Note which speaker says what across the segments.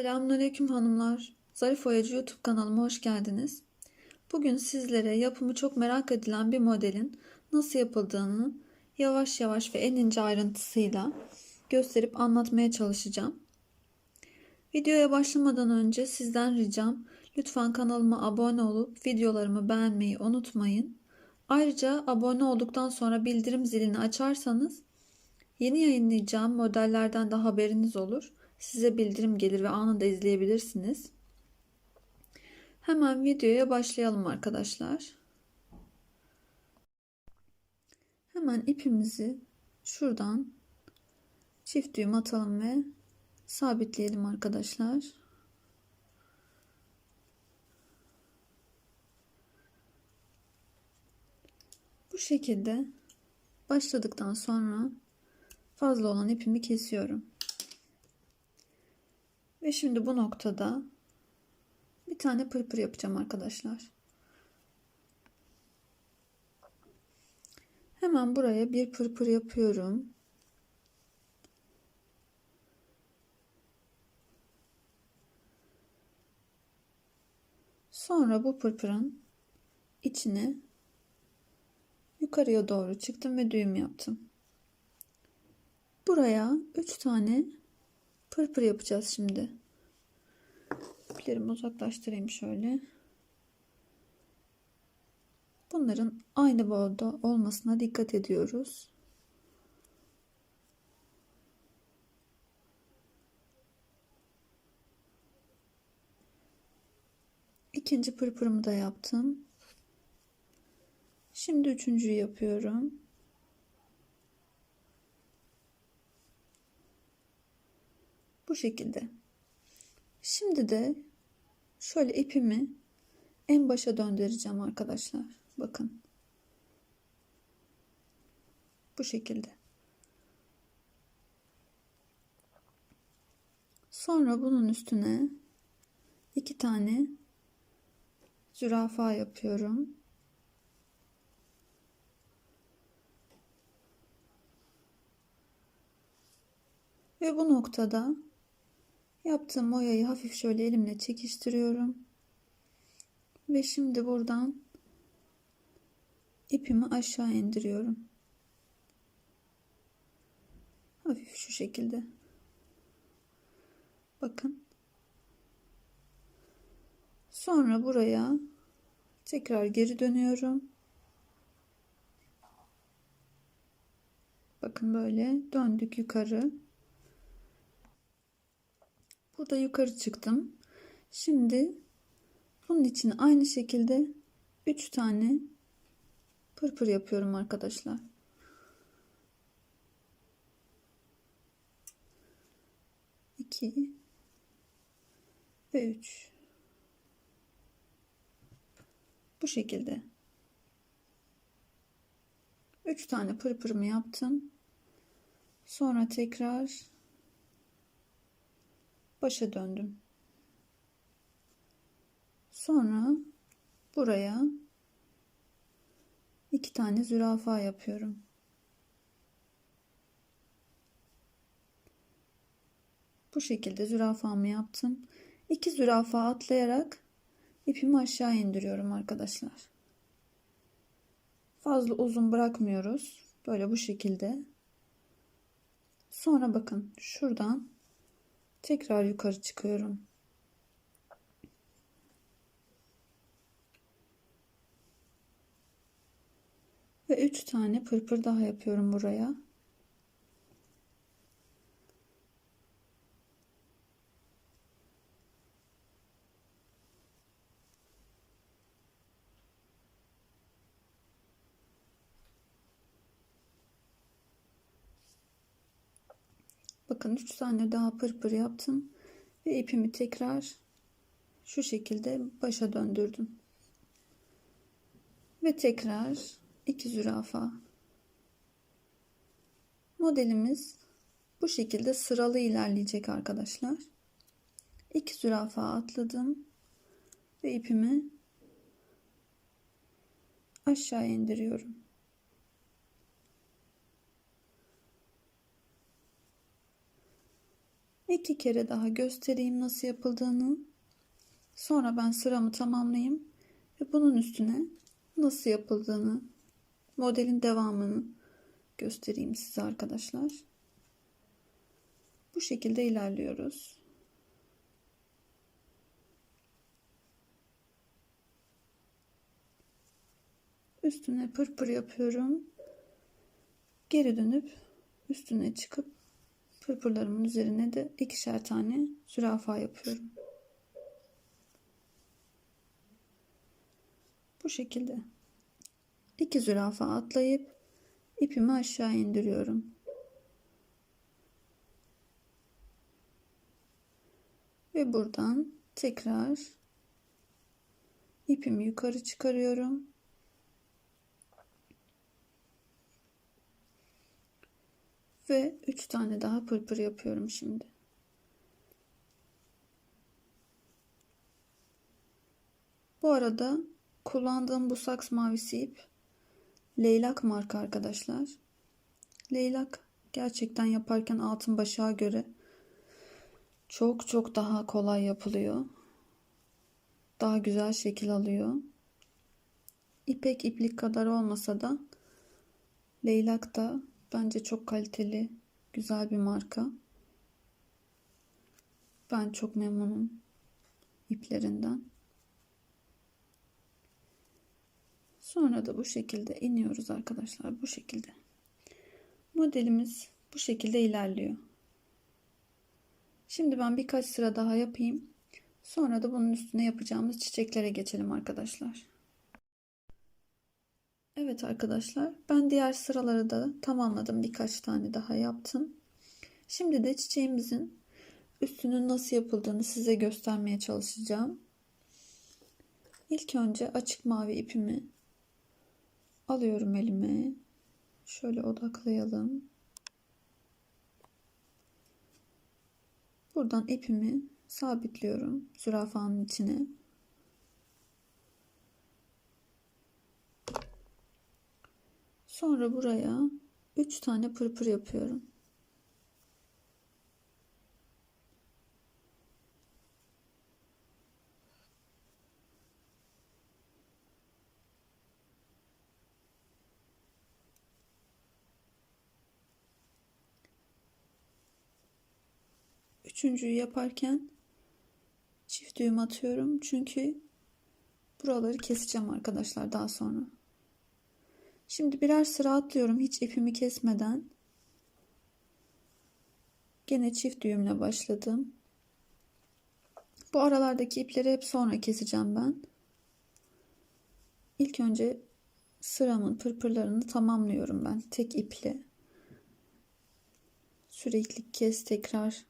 Speaker 1: Selamünaleyküm hanımlar. Zarif Oyacı YouTube kanalıma hoş geldiniz. Bugün sizlere yapımı çok merak edilen bir modelin nasıl yapıldığını yavaş yavaş ve en ince ayrıntısıyla gösterip anlatmaya çalışacağım. Videoya başlamadan önce sizden ricam lütfen kanalıma abone olup videolarımı beğenmeyi unutmayın. Ayrıca abone olduktan sonra bildirim zilini açarsanız yeni yayınlayacağım modellerden de haberiniz olur size bildirim gelir ve anında izleyebilirsiniz. Hemen videoya başlayalım arkadaşlar. Hemen ipimizi şuradan çift düğüm atalım ve sabitleyelim arkadaşlar. Bu şekilde başladıktan sonra fazla olan ipimi kesiyorum. Ve şimdi bu noktada bir tane pırpır yapacağım arkadaşlar. Hemen buraya bir pırpır yapıyorum. Sonra bu pırpırın içine yukarıya doğru çıktım ve düğüm yaptım. Buraya 3 tane pırpır yapacağız şimdi. İplerimi uzaklaştırayım şöyle. Bunların aynı boyda olmasına dikkat ediyoruz. İkinci pırpırımı da yaptım. Şimdi üçüncüyü yapıyorum. Bu şekilde. Şimdi de şöyle ipimi en başa döndüreceğim arkadaşlar. Bakın. Bu şekilde. Sonra bunun üstüne iki tane zürafa yapıyorum. Ve bu noktada Yaptığım boyayı hafif şöyle elimle çekiştiriyorum. Ve şimdi buradan ipimi aşağı indiriyorum. Hafif şu şekilde. Bakın. Sonra buraya tekrar geri dönüyorum. Bakın böyle döndük yukarı. Burada yukarı çıktım. Şimdi bunun için aynı şekilde 3 tane pırpır yapıyorum arkadaşlar. İki ve üç. Bu şekilde. Üç tane pırpırımı yaptım. Sonra tekrar başa döndüm. Sonra buraya iki tane zürafa yapıyorum. Bu şekilde zürafamı yaptım. İki zürafa atlayarak ipimi aşağı indiriyorum arkadaşlar. Fazla uzun bırakmıyoruz. Böyle bu şekilde. Sonra bakın şuradan Tekrar yukarı çıkıyorum. Ve 3 tane pırpır daha yapıyorum buraya. Bakın 3 tane daha pırpır yaptım. Ve ipimi tekrar şu şekilde başa döndürdüm. Ve tekrar iki zürafa. Modelimiz bu şekilde sıralı ilerleyecek arkadaşlar. İki zürafa atladım ve ipimi aşağı indiriyorum. İki kere daha göstereyim nasıl yapıldığını. Sonra ben sıramı tamamlayayım ve bunun üstüne nasıl yapıldığını, modelin devamını göstereyim size arkadaşlar. Bu şekilde ilerliyoruz. Üstüne pırpır yapıyorum. Geri dönüp üstüne çıkıp pırpırlarımın üzerine de ikişer tane zürafa yapıyorum. Bu şekilde. iki zürafa atlayıp ipimi aşağı indiriyorum. Ve buradan tekrar ipimi yukarı çıkarıyorum. Ve 3 tane daha pırpır yapıyorum şimdi. Bu arada kullandığım bu saks mavisi ip leylak marka arkadaşlar. Leylak gerçekten yaparken altın başağa göre çok çok daha kolay yapılıyor. Daha güzel şekil alıyor. İpek iplik kadar olmasa da leylak da bence çok kaliteli, güzel bir marka. Ben çok memnunum iplerinden. Sonra da bu şekilde iniyoruz arkadaşlar. Bu şekilde. Modelimiz bu şekilde ilerliyor. Şimdi ben birkaç sıra daha yapayım. Sonra da bunun üstüne yapacağımız çiçeklere geçelim arkadaşlar. Evet arkadaşlar ben diğer sıraları da tamamladım. Birkaç tane daha yaptım. Şimdi de çiçeğimizin üstünün nasıl yapıldığını size göstermeye çalışacağım. İlk önce açık mavi ipimi alıyorum elime. Şöyle odaklayalım. Buradan ipimi sabitliyorum zürafanın içine. Sonra buraya 3 tane pırpır yapıyorum. Üçüncüyü yaparken çift düğüm atıyorum. Çünkü buraları keseceğim arkadaşlar daha sonra. Şimdi birer sıra atlıyorum hiç ipimi kesmeden. Gene çift düğümle başladım. Bu aralardaki ipleri hep sonra keseceğim ben. İlk önce sıramın pırpırlarını tamamlıyorum ben tek iple. Sürekli kes tekrar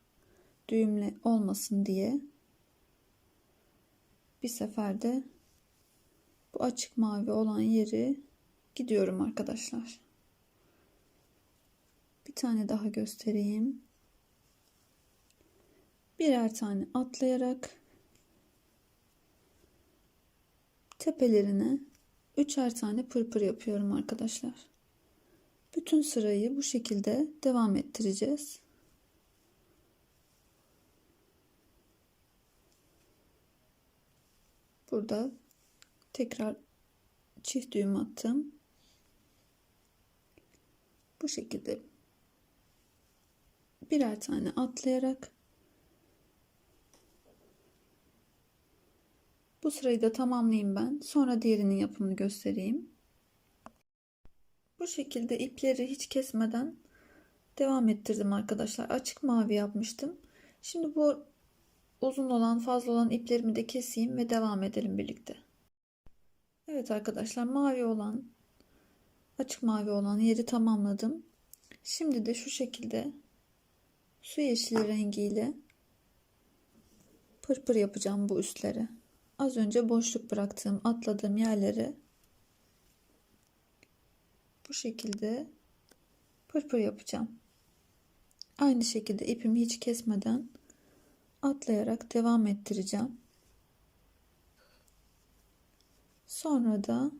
Speaker 1: düğümle olmasın diye bir seferde bu açık mavi olan yeri gidiyorum arkadaşlar. Bir tane daha göstereyim. Birer tane atlayarak tepelerine üçer tane pırpır yapıyorum arkadaşlar. Bütün sırayı bu şekilde devam ettireceğiz. Burada tekrar çift düğüm attım. Bu şekilde birer tane atlayarak bu sırayı da tamamlayayım ben. Sonra diğerinin yapımını göstereyim. Bu şekilde ipleri hiç kesmeden devam ettirdim arkadaşlar. Açık mavi yapmıştım. Şimdi bu uzun olan fazla olan iplerimi de keseyim ve devam edelim birlikte. Evet arkadaşlar mavi olan açık mavi olan yeri tamamladım. Şimdi de şu şekilde su yeşili rengiyle pırpır yapacağım bu üstlere. Az önce boşluk bıraktığım atladığım yerlere bu şekilde pırpır yapacağım. Aynı şekilde ipimi hiç kesmeden atlayarak devam ettireceğim. Sonra da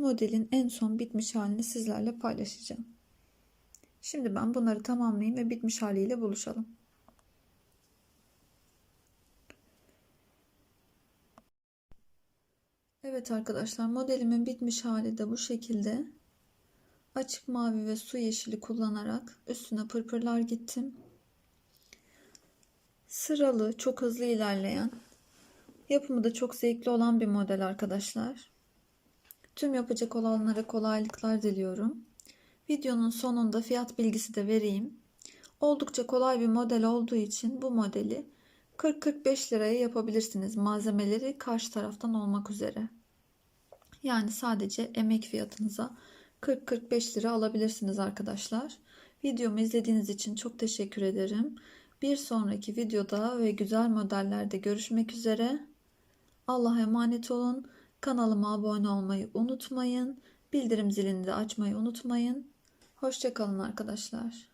Speaker 1: modelin en son bitmiş halini sizlerle paylaşacağım. Şimdi ben bunları tamamlayayım ve bitmiş haliyle buluşalım. Evet arkadaşlar modelimin bitmiş hali de bu şekilde. Açık mavi ve su yeşili kullanarak üstüne pırpırlar gittim. Sıralı, çok hızlı ilerleyen, yapımı da çok zevkli olan bir model arkadaşlar. Tüm yapacak olanlara kolaylıklar diliyorum. Videonun sonunda fiyat bilgisi de vereyim. Oldukça kolay bir model olduğu için bu modeli 40-45 liraya yapabilirsiniz. Malzemeleri karşı taraftan olmak üzere. Yani sadece emek fiyatınıza 40-45 lira alabilirsiniz arkadaşlar. Videomu izlediğiniz için çok teşekkür ederim. Bir sonraki videoda ve güzel modellerde görüşmek üzere. Allah'a emanet olun. Kanalıma abone olmayı unutmayın. Bildirim zilini de açmayı unutmayın. Hoşçakalın arkadaşlar.